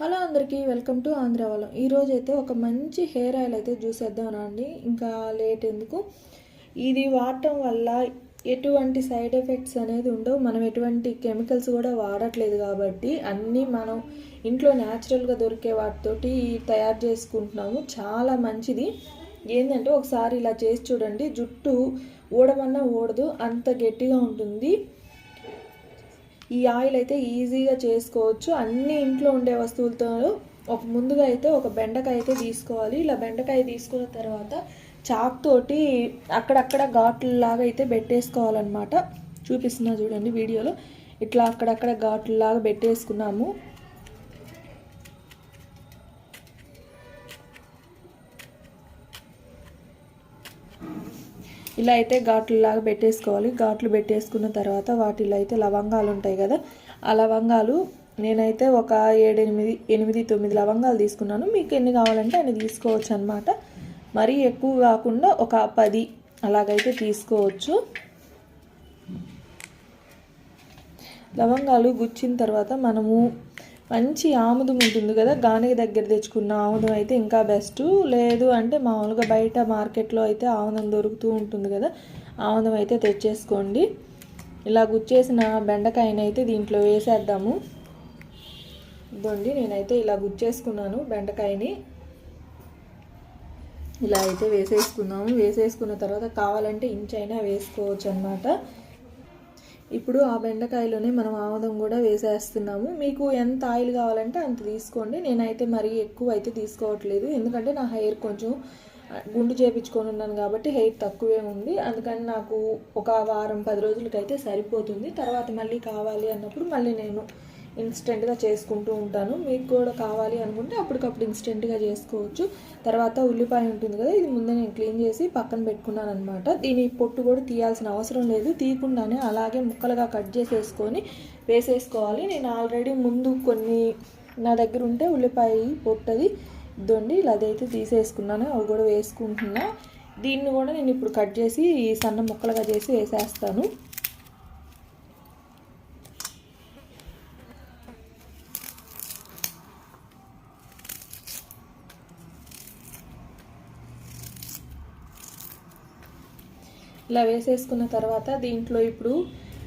Hello అందరికీ welcome to Andhra వాళ్ళం. ఈరోజు అయితే ఒక మంచి హెయిర్ ఆయిల్ అయితే చూసేద్దాం అండి. ఇంకా లేట్ ఎందుకు? ఇది వాడటం వల్ల ఎటువంటి సైడ్ ఎఫెక్ట్స్ అనేది ఉండవు. మనం ఎటువంటి కెమికల్స్ కూడా వాడట్లేదు కాబట్టి అన్నీ మనం ఇంట్లో న్యాచురల్గా దొరికే వాటితోటి తయారు చేసుకుంటున్నాము. చాలా మంచిది. ఏంటంటే ఒకసారి ఇలా చేసి చూడండి. జుట్టు ఊడమన్నా ఊడదు. అంత గట్టిగా ఉంటుంది. ఈ ఆయిల్ అయితే ఈజీగా చేసుకోవచ్చు. అన్ని ఇంట్లో ఉండే వస్తువులతో ఒక ముందుగా అయితే ఒక బెండకాయ అయితే తీసుకోవాలి. ఇలా బెండకాయ తీసుకున్న తర్వాత చాక్ తోటి అక్కడక్కడ ఘాట్లలాగా అయితే పెట్టేసుకోవాలన్నమాట. చూపిస్తున్నా చూడండి వీడియోలో. ఇట్లా అక్కడక్కడ ఘాట్లలాగా పెట్టేసుకున్నాము. ఇలా అయితే ఘాట్లలాగా పెట్టేసుకోవాలి. ఘాట్లు పెట్టేసుకున్న తర్వాత వాటిలో అయితే లవంగాలు ఉంటాయి కదా ఆ లవంగాలు నేనైతే ఒక ఏడెనిమిది ఎనిమిది తొమ్మిది లవంగాలు తీసుకున్నాను. మీకు ఎన్ని కావాలంటే అన్ని తీసుకోవచ్చు అనమాట మరీ ఎక్కువ కాకుండా ఒక పది అలాగైతే తీసుకోవచ్చు. లవంగాలు గుచ్చిన తర్వాత మనము మంచి ఆముదం ఉంటుంది కదా గానికి దగ్గర తెచ్చుకున్న ఆముదం అయితే ఇంకా బెస్ట్ లేదు అంటే మామూలుగా బయట మార్కెట్లో అయితే ఆముదం దొరుకుతూ ఉంటుంది కదా ఆముదం అయితే తెచ్చేసుకోండి. ఇలా గుచ్చేసిన బెండకాయనైతే దీంట్లో వేసేద్దాము. ఇదండి నేనైతే ఇలా గుచ్చేసుకున్నాను బెండకాయని. ఇలా అయితే వేసేసుకున్నాము. వేసేసుకున్న తర్వాత కావాలంటే ఇంచైనా వేసుకోవచ్చు అనమాట ఇప్పుడు ఆ బెండకాయలోనే మనం ఆముదం కూడా వేసేస్తున్నాము. మీకు ఎంత ఆయిల్ కావాలంటే అంత తీసుకోండి. నేనైతే మరీ ఎక్కువ అయితే తీసుకోవట్లేదు. ఎందుకంటే నా హెయిర్ కొంచెం గుండు చేపించుకొని ఉన్నాను కాబట్టి హెయిర్ తక్కువే ఉంది. అందుకని నాకు ఒక వారం పది రోజులకైతే సరిపోతుంది. తర్వాత మళ్ళీ కావాలి అన్నప్పుడు మళ్ళీ నేను ఇన్స్టెంట్గా చేసుకుంటూ ఉంటాను. మీకు కూడా కావాలి అనుకుంటే అప్పటికప్పుడు ఇన్స్టెంట్గా చేసుకోవచ్చు. తర్వాత ఉల్లిపాయ ఉంటుంది కదా ఇది ముందే నేను క్లీన్ చేసి పక్కన పెట్టుకున్నాను అనమాట దీని పొట్టు కూడా తీయాల్సిన అవసరం లేదు. తీయకుండానే అలాగే ముక్కలుగా కట్ చేసేసుకొని వేసేసుకోవాలి. నేను ఆల్రెడీ ముందు కొన్ని నా దగ్గర ఉంటే ఉల్లిపాయ పొట్టది దొండి ఇలా అదైతే తీసేసుకున్నాను. అవి కూడా వేసుకుంటున్నా. దీన్ని కూడా నేను ఇప్పుడు కట్ చేసి సన్న ముక్కలుగా చేసి వేసేస్తాను. ఇలా వేసేసుకున్న తర్వాత దీంట్లో ఇప్పుడు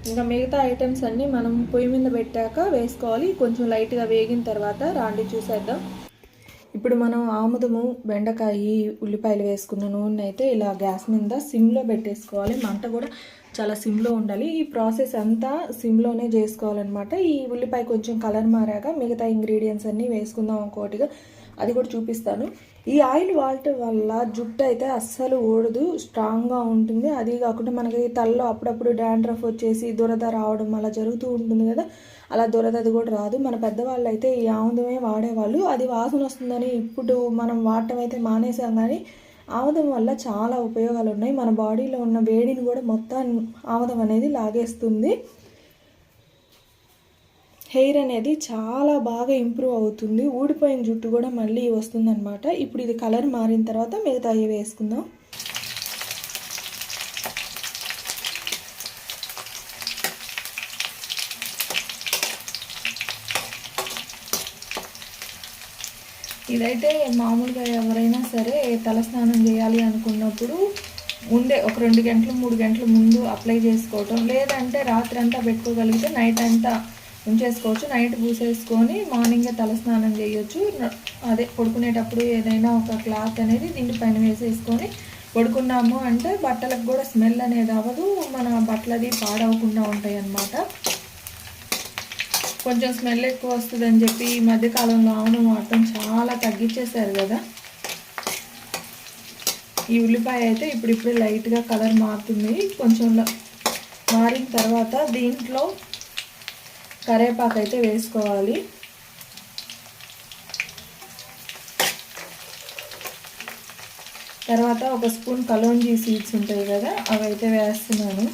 ఇంకా మిగతా ఐటమ్స్ అన్నీ మనం పొయ్యి మీద పెట్టాక వేసుకోవాలి. కొంచెం లైట్గా వేగిన తర్వాత రాండి చూసేద్దాం. ఇప్పుడు మనం ఆముదము బెండకాయ ఉల్లిపాయలు వేసుకున్న నూనె అయితే ఇలా గ్యాస్ మీద సిమ్లో పెట్టేసుకోవాలి. మంట కూడా చాలా సిమ్లో ఉండాలి. ఈ ప్రాసెస్ అంతా సిమ్లోనే చేసుకోవాలన్నమాట. ఈ ఉల్లిపాయ కొంచెం కలర్ మారాక మిగతా ఇంగ్రీడియంట్స్ అన్నీ వేసుకుందాం ఒక్కోటిగా. అది కూడా చూపిస్తాను. ఈ ఆయిల్ వాడటం వల్ల జుట్టు అయితే అస్సలు ఊడదు స్ట్రాంగ్గా ఉంటుంది. అది కాకుండా మనకి తలలో అప్పుడప్పుడు డాండ్రఫ్ వచ్చేసి దురద రావడం అలా జరుగుతూ ఉంటుంది కదా. అలా దురద అది కూడా రాదు. మన పెద్దవాళ్ళు అయితే ఈ ఆముదమే వాడేవాళ్ళు. అది వాసన వస్తుందని ఇప్పుడు మనం వాడటం అయితే మానేసాం కానీ ఆముదం వల్ల చాలా ఉపయోగాలు ఉన్నాయి. మన బాడీలో ఉన్న వేడిని కూడా మొత్తం ఆముదం అనేది లాగేస్తుంది. హెయిర్ అనేది చాలా బాగా ఇంప్రూవ్ అవుతుంది. ఊడిపోయిన జుట్టు కూడా మళ్ళీ వస్తుందన్నమాట. ఇప్పుడు ఇది కలర్ మారిన తర్వాత మిగతా అవి వేసుకుందాం. ఇదైతే మామూలుగా ఎవరైనా సరే తలస్నానం చేయాలి అనుకున్నప్పుడు ముందే ఒక రెండు గంటలు మూడు గంటల ముందు అప్లై చేసుకోవటం. లేదంటే రాత్రి అంతా పెట్టుకోగలిగితే నైట్ అంతా ఉంచేసుకోవచ్చు. నైట్ పూసేసుకొని మార్నింగే తలస్నానం చేయొచ్చు. అదే పడుకునేటప్పుడు ఏదైనా ఒక క్లాత్ అనేది దీనిపైన వేసేసుకొని పడుకున్నాము అంటే బట్టలకు కూడా స్మెల్ అనేది అవ్వదు. మన బట్టలది పాడవకుండా ఉంటాయి అన్నమాట కొంచెం స్మెల్ ఎక్కువ వస్తుందని చెప్పి ఈ మధ్యకాలంలో ఆవును మాత్రం చాలా తగ్గించేశారు కదా. ఈ ఉల్లిపాయ అయితే ఇప్పుడిప్పుడే లైట్గా కలర్ మారుతుంది. కొంచెం మారిన తర్వాత దీంట్లో కరేపాకు అయితే వేసుకోవాలి. తర్వాత ఒక స్పూన్ కలోంజీ సీడ్స్ ఉంటాయి కదా అవి అయితే వేస్తున్నాను.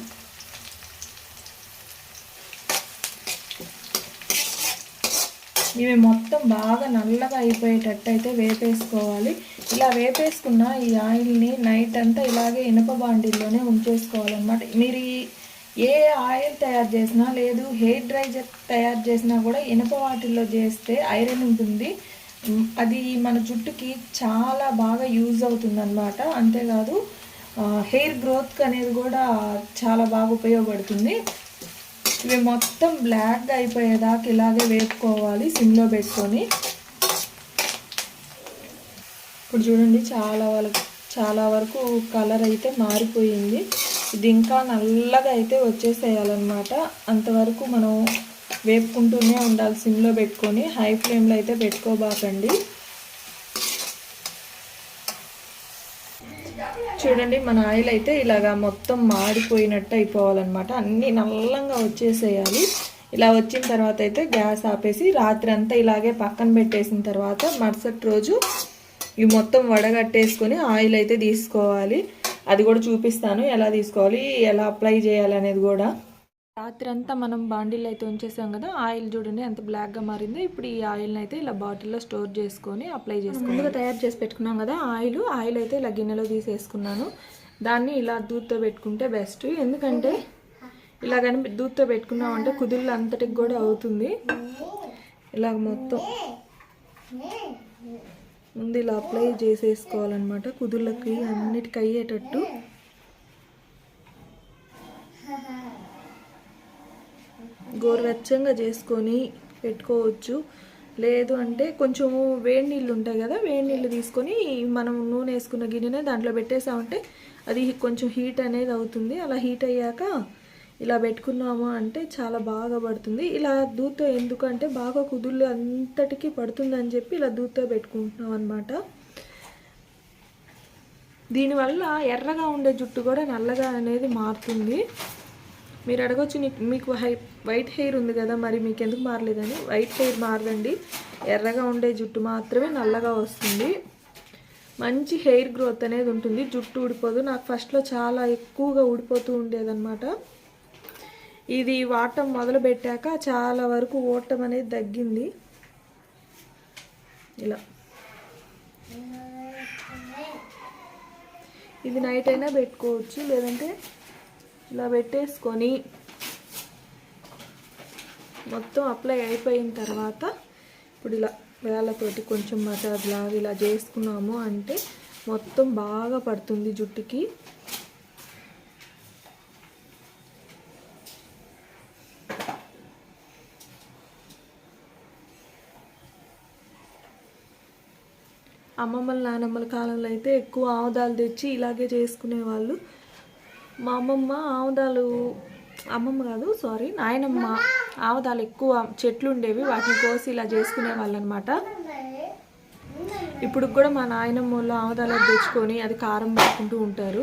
ఇవి మొత్తం బాగా నల్లగా అయిపోయేటట్టు అయితే వేపేసుకోవాలి. ఇలా వేపేసుకున్న ఈ ఆయిల్ని నైట్ అంతా ఇలాగే ఇనప బాండిల్లోనే ఉంచేసుకోవాలన్నమాట. మీరు ఈ ఏ ఆయిల్ తయారు చేసినా లేదు హెయిర్ డ్రైజర్ తయారు చేసినా కూడా ఇనప వాటిల్లో చేస్తే ఐరన్ ఉంటుంది. అది మన జుట్టుకి చాలా బాగా యూజ్ అవుతుందన్నమాట. అంతేకాదు హెయిర్ గ్రోత్కి అనేది కూడా చాలా బాగా ఉపయోగపడుతుంది. ఇవి మొత్తం బ్లాక్గా అయిపోయేదాకా ఇలాగే వేపుకోవాలి సిమ్లో పెట్టుకొని. ఇప్పుడు చూడండి చాలా వాళ్ళకి చాలా వరకు కలర్ అయితే మారిపోయింది. ఇది ఇంకా నల్లగా అయితే వచ్చేసేయాలన్నమాట. అంతవరకు మనం వేపుకుంటూనే ఉండాలి సిమ్లో పెట్టుకొని. హై ఫ్లేమ్లో అయితే పెట్టుకోబాకండి. చూడండి మన ఆయిల్ అయితే ఇలాగా మొత్తం మాడిపోయినట్టు అయిపోవాలన్నమాట. అన్నీ నల్లంగా వచ్చేసేయాలి. ఇలా వచ్చిన తర్వాత అయితే గ్యాస్ ఆపేసి రాత్రి అంతా ఇలాగే పక్కన పెట్టేసిన తర్వాత మరుసటి రోజు ఇవి మొత్తం వడగట్టేసుకొని ఆయిల్ అయితే తీసుకోవాలి. అది కూడా చూపిస్తాను. ఎలా తీసుకోవాలి ఎలా అప్లై చేయాలి అనేది కూడా. రాత్రి అంతా మనం బాండిల్ అయితే ఉంచేసాం కదా ఆయిల్ చూడండి ఎంత బ్లాక్గా మారిందో. ఇప్పుడు ఈ ఆయిల్ని అయితే ఇలా బాటిల్లో స్టోర్ చేసుకొని అప్లై చేసుకుని ముందుగా తయారు చేసి పెట్టుకున్నాం కదా ఆయిల్. ఆయిల్ అయితే ఇలా గిన్నెలో తీసేసుకున్నాను. దాన్ని ఇలా దూత్తో పెట్టుకుంటే బెస్ట్ ఎందుకంటే ఇలా కానీ దూత్తో పెట్టుకున్నామంటే కుదుళ్ళు అంతటికి కూడా అవుతుంది. ఇలా మొత్తం. ముందు ఇలా అప్లై చేసేసుకోవాలన్నమాట. కుదుళ్ళకి అన్నిటికి అయ్యేటట్టు. గోరువెచ్చంగా చేసుకొని పెట్టుకోవచ్చు. లేదు అంటే కొంచెం వేడి నీళ్ళు ఉంటాయి కదా వేడి నీళ్ళు తీసుకొని మనం నూనె వేసుకున్న గిన్నెనే దాంట్లో పెట్టేసామంటే అది కొంచెం హీట్ అనేది అవుతుంది. అలా హీట్ అయ్యాక ఇలా పెట్టుకున్నాము అంటే చాలా బాగా పడుతుంది. ఇలా దూతో ఎందుకంటే బాగా కుదుళ్ళు అంతటికి పడుతుందని చెప్పి ఇలా దూతో పెట్టుకుంటున్నాం అనమాట దీనివల్ల ఎర్రగా ఉండే జుట్టు కూడా నల్లగా అనేది మారుతుంది. మీరు అడగొచ్చు మీకు హై వైట్ హెయిర్ ఉంది కదా మరి మీకు ఎందుకు మారలేదని? White hair మారదండి. ఎర్రగా ఉండే జుట్టు మాత్రమే నల్లగా వస్తుంది. మంచి హెయిర్ గ్రోత్ అనేది ఉంటుంది. జుట్టు ఊడిపోదు. నాకు ఫస్ట్లో చాలా ఎక్కువగా ఊడిపోతూ ఉండేదన్నమాట. ఇది వాడటం మొదలు పెట్టాక చాలా వరకు ఓటం అనేది తగ్గింది. ఇలా. ఇది నైట్ అయినా పెట్టుకోవచ్చు లేదంటే ఇలా పెట్టేసుకొని మొత్తం అప్లై అయిపోయిన తర్వాత ఇప్పుడు ఇలా వేళ్ళతోటి కొంచెం మసాజ్ లాగా ఇలా చేసుకున్నాము అంటే మొత్తం బాగా పడుతుంది జుట్టుకి. అమ్మమ్మల నానమ్మల కాలంలో అయితే ఎక్కువ ఆముదాలు తెచ్చి ఇలాగే చేసుకునేవాళ్ళు. మా అమ్మమ్మ ఆముదాలు అమ్మమ్మ కాదు సారీ నాయనమ్మ ఆముదాలు ఎక్కువ చెట్లు ఉండేవి. వాటిని కోసి ఇలా చేసుకునే వాళ్ళు అనమాట ఇప్పుడు కూడా మా నాయనమ్మ వాళ్ళు ఆముదాలు తెచ్చుకొని అది కారం పెట్టుకుంటూ ఉంటారు.